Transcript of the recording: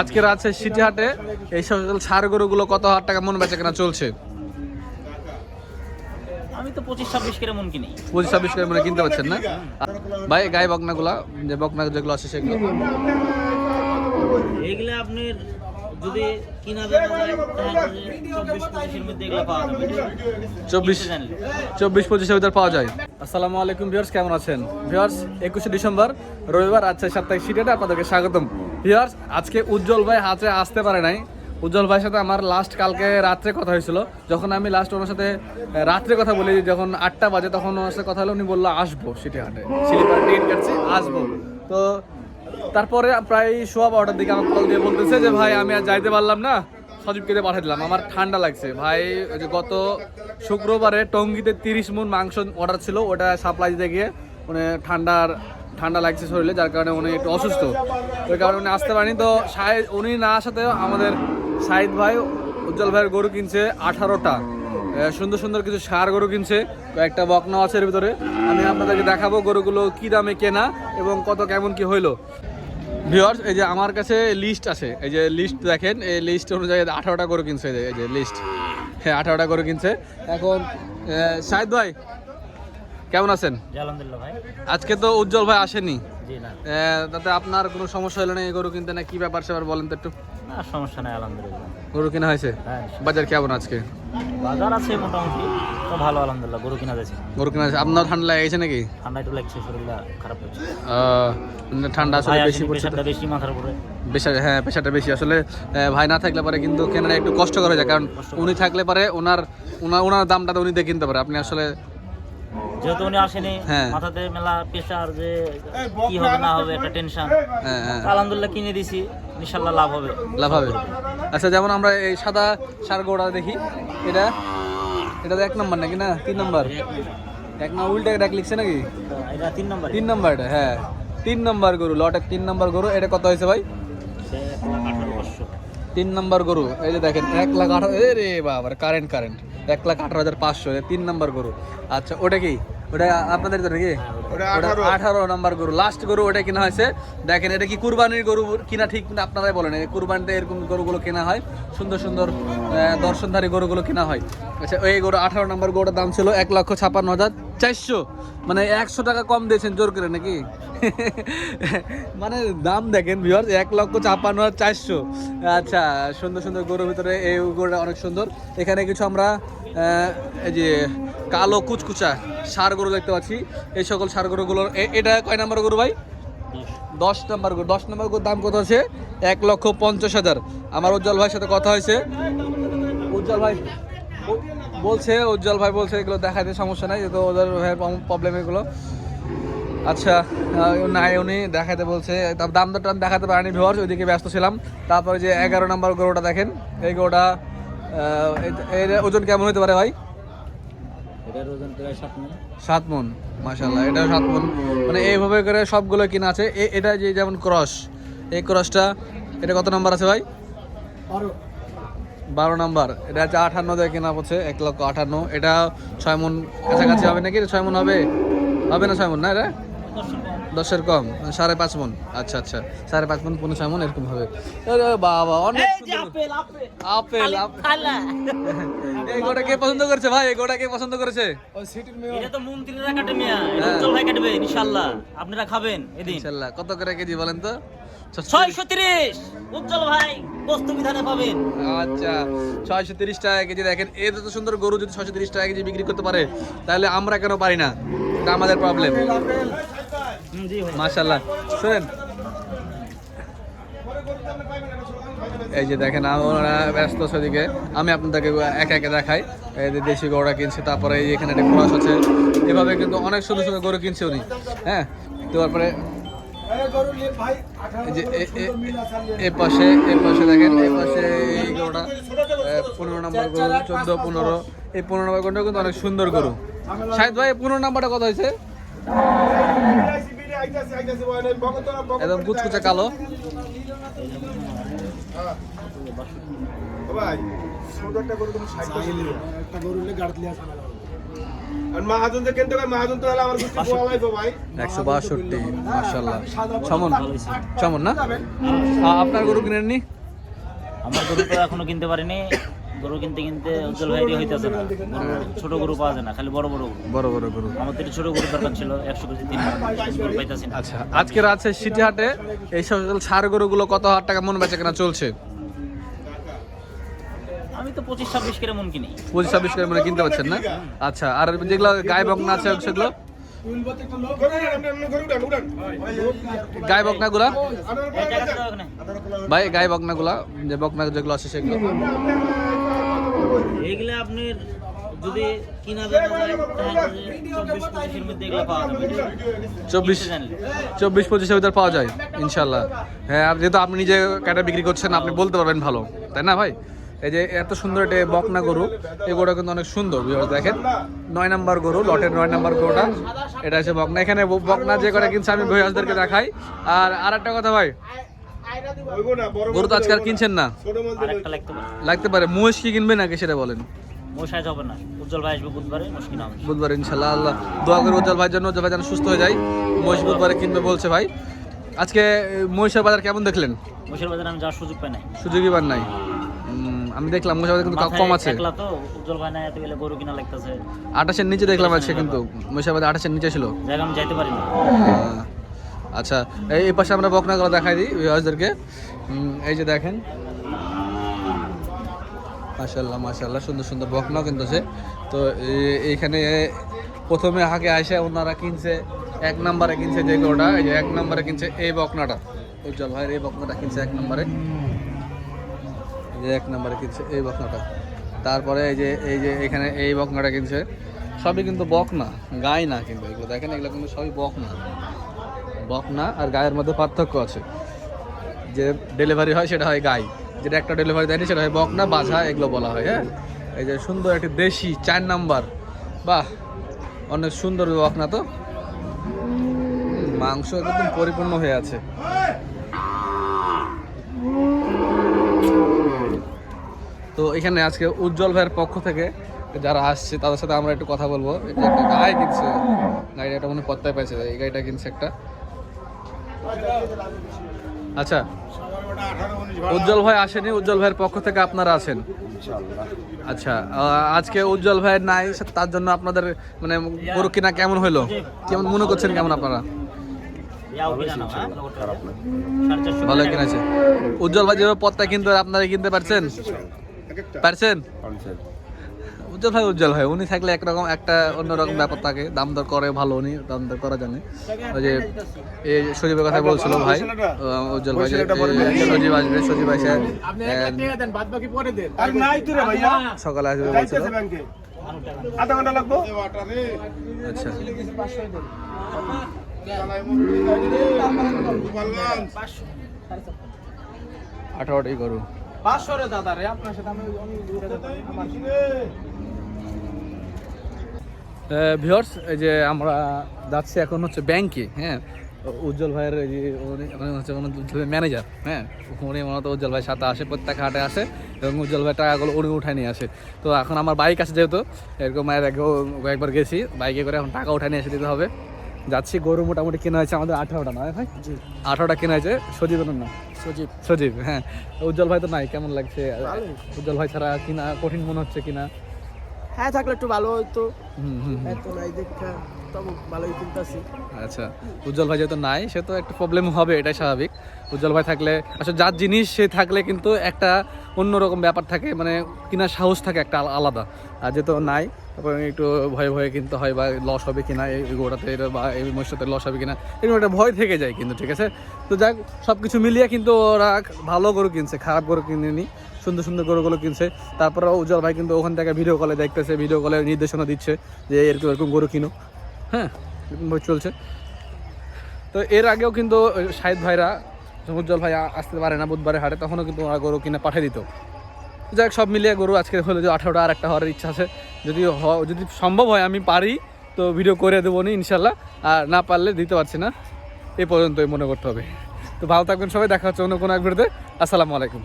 আজকের আছে সিটি হাটে এই সকল সার গরুগুলো কত হাজার টাকা মন বেচা কেনা চলছে? আমি তো পঁচিশ ছাব্বিশ করে মন কিনি। পঁচিশ ছাব্বিশ করে মনে কিনতে পারছেন না? ভাই গায়ে বকনাগুলা যে বকনা যেগুলো আছে সেগুলো। এইগুলো আপনার যদি কিনা জানা যায় তাহলে চব্বিশ পঁচিশের মধ্যে এগুলো পাওয়া যাবে। চব্বিশ চব্বিশ পঁচিশের ভিতর পাওয়া যায়। আসসালামু আলাইকুম ভিউয়ার্স কেমন আছেন? ভিউয়ার্স একুশে ডিসেম্বর রবিবার আচ্ছা সাপ্তাহিক সিটিতে আপনাদেরকে স্বাগতম। ভিউয়ার্স আজকে উজ্জ্বল ভাই হাতে আসতে পারে নাই। উজ্জ্বল ভাইয়ের সাথে আমার লাস্ট কালকে রাত্রে কথা হয়েছিল। যখন আমি লাস্ট ওনার সাথে রাত্রে কথা বলি, যখন আটটা বাজে, তখন ওনার সাথে কথা হলো, উনি বলল, আসব সিটি হাটে। স্লিপার টিকিট কাটছি, আসব। তো তারপরে প্রায় সোয়া বারোটার দিকে আমার কল দিয়ে বলতেছে যে, ভাই, আমি আর যাইতে পারলাম না। সজীবকে দিয়ে পাঠিয়ে দিলাম। আমার ঠান্ডা লাগছে। ভাই যে গত শুক্রবারে টঙ্গিতে তিরিশ মন মাংস অর্ডার ছিল, ওটা সাপ্লাই দিতে গিয়ে মানে ঠান্ডার ঠান্ডা লাগছে শরীরে, যার কারণে উনি একটু অসুস্থ। ওই কারণে উনি আসতে পারেনি। তো সাহেদ, উনি না আসাতে আমাদের সাহিদ ভাই, উজ্জ্বল ভাইয়ের গরু কিনছে আঠারোটা। সুন্দর সুন্দর কিছু সার গরু কিনছে। কয়েকটা বকনা আছে এর ভিতরে। আমি আপনাদেরকে দেখাবো গরুগুলো কি দামে কেনা এবং কত কেমন কি হইল। ভিওর্স এই যে আমার কাছে লিস্ট আছে। এই যে লিস্ট দেখেন, এই লিস্ট অনুযায়ী আঠারোটা গরু কিনছে। এই যে- লিস্ট হ্যাঁ আঠারোটা গরু কিনছে। এখন সাহেদ ভাই কেমন আছেন? আলহামদুলিল্লাহ ভাই। আজকে তো উজ্জ্বল ভাই আসেনি। তাতে আপনার কোনো সমস্যা হলো না গরু কিনতে না কি ব্যাপার সেবার বলেন তো একটু? না সমস্যা নাই আলহামদুলিল্লাহ। গরু কিনা হয়েছে? হ্যাঁ বাজার কেমন আজকে? বাজার আছে মোটামুটি তো ভালো আলহামদুলিল্লাহ গরু কিনা যাচ্ছে। গরু কিনা আপনার ঠান্ডা নাকি? ঠান্ডা একটু লাগছে শরীরটা খারাপ হচ্ছে ঠান্ডা আসলে বেশি পড়ছে বেশি মাথার উপরে। প্রেশার হ্যাঁ প্রেশারটা বেশি। আসলে ভাই না থাকলে পারে কিন্তু কেনাটা একটু কষ্ট করা যায়। কারণ উনি থাকলে পারে ওনার ওনার ওনার দামটা উনি দিয়ে কিনতে পারে। আপনি আসলে যেহেতু উনি আসেনি হ্যাঁ। মাথাতে মেলা প্রেশার যে কি হবে না হবে একটা টেনশন হ্যাঁ হ্যাঁ। আলহামদুলিল্লাহ কিনে দিছি ইনশাল্লাহ লাভ হবে। লাভ হবে। আচ্ছা যেমন আমরা এই সাদা সার গোড়া দেখি এটা? এটা তো এক নম্বর নাকি না? তিন নম্বর। এক নম্বর। উল্টে ডাক লিখছে নাকি? এটা তিন নম্বর। তিন নম্বর এটা হ্যাঁ। তিন নম্বর গরু লটের তিন নম্বর গরু এটা কত হয়েছে ভাই? আঠারো তিন নম্বর গরু এই যে দেখেন এক লাখ আঠারো এ রে বাবার কারেন্ট কারেন্ট এক লাখ আঠারো হাজার পাঁচশো তিন নম্বর গরু। আচ্ছা ওটা কি? ওটা আপনাদের তো নাকি আঠারো। নম্বর গরু। লাস্ট গরু ওটা কিনা হয়েছে? দেখেন এটা কি কুরবানির গরু? কিনা ঠিক আপনারাই বলেন এই কুরবানিতে এরকম গরুগুলো কেনা হয়? সুন্দর সুন্দর দর্শনধারী গরুগুলো কেনা হয়। আচ্ছা এই গরু আঠারো নম্বর গরুটার দাম ছিল এক লক্ষ ছাপ্পান্ন হাজার। চারশো? মানে একশো টাকা কম দিয়েছেন জোর করে নাকি? মানে দাম দেখেন ভিওর এক লক্ষ ছাপ্পান্ন হাজার চারশো। আচ্ছা সুন্দর সুন্দর গরুর ভিতরে এই গরুটা অনেক সুন্দর। এখানে কিছু আমরা এই যে কালো কুচকুচা সার গরু দেখতে পাচ্ছি। এই সকল সার গরুগুলোর এটা কয় নাম্বার গরু ভাই? দশ নম্বর গরু। দশ নম্বর গরুর দাম কত আছে? এক লক্ষ পঞ্চাশ হাজার। আমার উজ্জ্বল ভাইয়ের সাথে কথা হয়েছে। উজ্জ্বল ভাই বলছে উজ্জ্বল ভাই বলছে এগুলো দেখাতে সমস্যা নাই যেহেতু ওদের ভাইয়ের প্রবলেম এগুলো। আচ্ছা নাই উনি দেখাতে বলছে। তার দাম দরটা আমি দেখাতে পারিনি ভিওয়ার্স ওইদিকে ব্যস্ত ছিলাম। তারপরে যে এগারো নম্বর গরুটা দেখেন এই গরুটা এর ওজন কেমন হতে পারে ভাই? এটার ওজন প্রায় সাত মন। মন এটা সাত মন। মানে এইভাবে করে সবগুলো কিনা আছে। এ- এটা যে যেমন ক্রস এই ক্রসটা এটা কত নাম্বার আছে ভাই? বারো নাম্বার। এটা হচ্ছে আঠান্ন দিয়ে কেনা পড়ছে এক লক্ষ আঠান্ন। এটা ছয় মন কাছাকাছি হবে নাকি? ছয় মন হবে? হবে না ছয় মন না এটা? দশের কম সাড়ে পাঁচ মন। আচ্ছা আচ্ছা সাড়ে পাঁচ মন পনেরো ছয় মন এরকম হবে। বাবা অনেক আপেল আপ- এই গোটা কে পছন্দ করেছে ভাই? এই গোটা কে পছন্দ করেছে? এটা তো মন্ত্রীরা কাটে মিয়া। এটা ভাই কাটবে ইনশাল্লাহ। আপনারা খাবেন এদিন। ইনশাল্লাহ। কত করে কেজি বলেন তো? ছয়শো তিরিশ। উজ্জ্বল ভাই। বস্তু বিধানে পাবেন। আচ্ছা ছয়শো তিরিশ টাকা কেজি দেখেন। এত তো সুন্দর গরু যদি ছয়শো তিরিশ টাকা কেজি বিক্রি করতে পারে তাহলে আমরা কেন পারি না? এটা আমাদের প্রবলেম ভাই মাশাল্লাহ শুনেন। এই যে দেখেন আমরা ব্যস্ত সেদিকে আমি আপনাদেরকে একে একে দেখাই। এই যে দেশি গরুটা কিনছে তারপরে এই এখানে একটা খরচ আছে। এভাবে কিন্তু অনেক সুন্দর সুন্দর গরু কিনছে উনি। হ্যাঁ তো তারপরে এই যে এ- এ- এ পাশে এ পাশে দেখেন এই পাশে এই গরুটা পনেরো নম্বর গরু চোদ্দ পনেরো। এই পনেরো নম্বর গরুটা কিন্তু অনেক সুন্দর গরু। শাহিদ ভাই পনেরো নাম্বারটা কত হয়েছে? একদম কুচকুচে কালো। আর মাহাজনদের কেন ভাই মাহাজন তো হলে আমার গোষ্ঠী পোয়া লাগবে ভাই। একশো বাষট্টি মার্শাল্লাহ ছমন ছমন না? আপনার গরু কিনেননি? আমার গরু তো এখনও কিনতে পারিনি। গরু কিনতে কিনতে উজ্জ্বল ভাইয়েরই হইতেছে না। ছোট গরু পাওয়া যায় না খালি বড় বড় গরু। বড় বড় গরু। একটু ছোট গরু দরকার ছিল একশো কেজি তিন গরু পাইতেছি না। আচ্ছা আজকের আছে সিটি হাটে এই সকল সার গরুগুলো কত হাজার টাকা মন বেচে কেনা চলছে? তো পঁচিশ ছাব্বিশ করে মন কিনি পঁচিশ ছাব্বিশ করে মানে কিনতে পারছেন না? আচ্ছা আর যেগুলো গায়ে বকনা আছে সেগুলো? গায়ে দাও এখানে। ভাই গায়ে বকনাগুলা যে বকনা যেগুলো আছে সেগুলো। এইগুলা আপনার যদি কিনা জানা যায় চব্বিশ চব্বিশ পঁচিশের ভিতরে পাওয়া যায় ইনশাল্লাহ হ্যাঁ আর যেহেতু আপনি নিজে কাটা বিক্রি করছেন আপনি বলতে পারবেন ভালো। তাই না ভাই? এই যে এত সুন্দর একটা বকনা গরু এই গরুটা কিন্তু অনেক সুন্দর viewers দেখেন। নয় নাম্বার গরু লটের নয় নাম্বার গরুটা এটা হচ্ছে বকনা। এখানে বকনা যে করে কিনছে আমি ভিউয়ার্সদেরকে দেখাই। আর আর একটা কথা ভাই গরু তো আজকাল কিনছেন না? লাগতে পারে। মহিষ কি কিনবে নাকি সেটা বলেন। না। উজ্জ্বল ভাই আসবে বুধবারে মুশকিল হবে। বুধবার ইনশাল্লাহ আল্লাহ। দোয়া করে উজ্জ্বল ভাইয়ের জন্য উজ্জ্বল ভাই যেন সুস্থ হয়ে যায়। মহিষ বুধবারে কিনবে বলছে ভাই। আজকে মহিষের বাজার কেমন দেখলেন? মশের বাজারে আমি যাওয়ার সুযোগ পাই নাই। সুযোগই পান নাই। আমি দেখলাম মহিষের বাজার কিন্তু কম আছে। একলা তো উজ্জ্বল ভাই না এত গেলে গরু কিনা লাগতেছে। আঠাশের নিচে দেখলাম আছে কিন্তু মহিষের বাজার আঠাশের নিচে ছিল। জায়গা আমি যাইতে পারি না। আচ্ছা এই পাশে আমরা বকনাগুলো দেখাই দিই ভিউয়ার্সদেরকে এই যে দেখেন। মাশাল্লাহ মাশাল্লাহ সুন্দর সুন্দর বকনাও কিনতেছে তো এ- এইখানে প্রথমে আগে আসে ওনারা কিনছে এক নম্বরে কিনছে যে গরুটা এই যে এক নম্বরে কিনছে এই বকনাটা। উজ্জ্বল ভাইয়ের এই বকনাটা কিনছে এক নম্বরে। যে এক নম্বরে কিনছে এই বকনাটা। তারপরে এই যে এই যে এখানে এই বকনাটা কিনছে, সবই কিন্তু বকনা, গাই না কিন্তু এগুলো। দেখেন, এগুলো কিন্তু সবই বকনা। বকনা আর গায়ের মধ্যে পার্থক্য আছে। যে ডেলিভারি হয়, সেটা হয় গাই। যেটা একটা ডেলিভারি দেয়নি, সেটা হয় বকনা বাঝা এগুলো বলা হয় হ্যাঁ? এই যে সুন্দর একটি দেশি চার নাম্বার। বাহ! অনেক সুন্দর বকনা তো। মাংস একদম পরিপূর্ণ হয়ে আছে। তো এখানে আজকে উজ্জ্বল ভাইয়ের পক্ষ থেকে যারা আসছে তাদের সাথে আমরা একটু কথা বলব। যে একটা গায়ে কিনছে। গাড়িটা একটা মনে পত্তায় পাইছে এই গাড়িটা কিনছে একটা। আচ্ছা উজ্জ্বল ভাই আসেনি উজ্জ্বল ভাইয়ের পক্ষ থেকে আপনারা আছেন? আচ্ছা আজকে উজ্জ্বল ভাই নাই তার জন্য আপনাদের মানে গরু কিনা কেমন হলো কেমন মনে করছেন কেমন আপনারা? হ্যাঁ? ভালো কিনেছে। উজ্জ্বল ভাই যেভাবে পত্তা কিনতে আপনারা কিনতে পারছেন? পারছেন? উজ্জ্বল ভাই উজ্জ্বল ভাই উনি থাকলে একরকম একটা অন্যরকম ব্যাপার থাকে। দাম দর করে ভালো উনি দাম দর করা জানে। ওই যে এই সজীবের কথা বলছিল ভাই আহ, উজ্জ্বল ভাই সজীব আসবে সজীব আসে ভাইয়া। সকালে আসবে বলছিল। আধা ঘণ্টা লাগবো? আচ্ছা। আঠারোটাই করু ভিওর্স এই যে আমরা যাচ্ছি এখন হচ্ছে ব্যাংকে হ্যাঁ? উজ্জ্বল ভাইয়ের এই যে উনি উনি হচ্ছে উজ্জ্বল ম্যানেজার হ্যাঁ? উনি মূলত উজ্জ্বল ভাই সাথে আসে প্রত্যেক হাটে আসে এবং উজ্জ্বল ভাই টাকাগুলো উনি উঠায় নিয়ে আসে। তো এখন আমার বাইক আছে যেহেতু এরকম মায়ের একবার গেছি বাইকে করে এখন টাকা উঠায় নিয়ে এসে দিতে হবে। যাচ্ছি গরু মোটামুটি কেনা হয়েছে আমাদের আঠারোটা নয় ভাই? আঠারোটা কেনা হয়েছে সজীবের না সজীব। সজীব হ্যাঁ। উজ্জ্বল ভাই তো নাই কেমন লাগছে? উজ্জ্বল ভাই ছাড়া কিনা কঠিন মনে হচ্ছে কিনা হ্যাঁ থাকলে একটু ভালো হইতো। হুম হুম হুম। এত নাই দেখা তবে ভালোই কিনতেছি আচ্ছা উজ্জ্বল ভাই যেহেতু নাই সে তো একটা প্রবলেম হবে এটাই স্বাভাবিক। উজ্জ্বল ভাই থাকলে আসলে যার জিনিস সে থাকলে কিন্তু একটা অন্যরকম ব্যাপার থাকে মানে কিনা সাহস থাকে একটা আলাদা। আর যেহেতু নাই তারপর একটু ভয়ে ভয়ে কিনতে হয় বা লস হবে কিনা, এই গোড়াতে বা এই মহিষটাতে লস হবে কিনা, এরকম একটা ভয় থেকে যায় কিন্তু, ঠিক আছে? তো যাক সব কিছু মিলিয়ে কিন্তু ওরা ভালো গরু কিনছে, খারাপ গরু কিনেনি, সুন্দর সুন্দর গরুগুলো কিনছে। তারপরে উজ্জ্বল ভাই কিন্তু ওখান থেকে ভিডিও কলে দেখতেছে ভিডিও কলে নির্দেশনা দিচ্ছে যে এরকম এরকম গরু কিনো হ্যাঁ এরকমভাবে চলছে। তো এর আগেও কিন্তু শাহিদ ভাইরা, উজ্জ্বল ভাই আসতে পারে না বুধবারে হাটে, তখনও কিন্তু ওরা গরু কিনে পাঠিয়ে দিত। যাক, সব মিলিয়ে গরু আজকে হলো যে আঠারোটা আর একটা হওয়ার ইচ্ছা আছে। যদি যদি সম্ভব হয়, আমি পারি, তো ভিডিও করে দেবো নি, ইনশাল্লাহ। আর না পারলে দিতে পারছি না। এ পর্যন্তই মনে করতে হবে। তো ভালো থাকবেন সবাই, দেখা হচ্ছে অন্য কোনো এক ভিডিওতে আসসালামু আলাইকুম।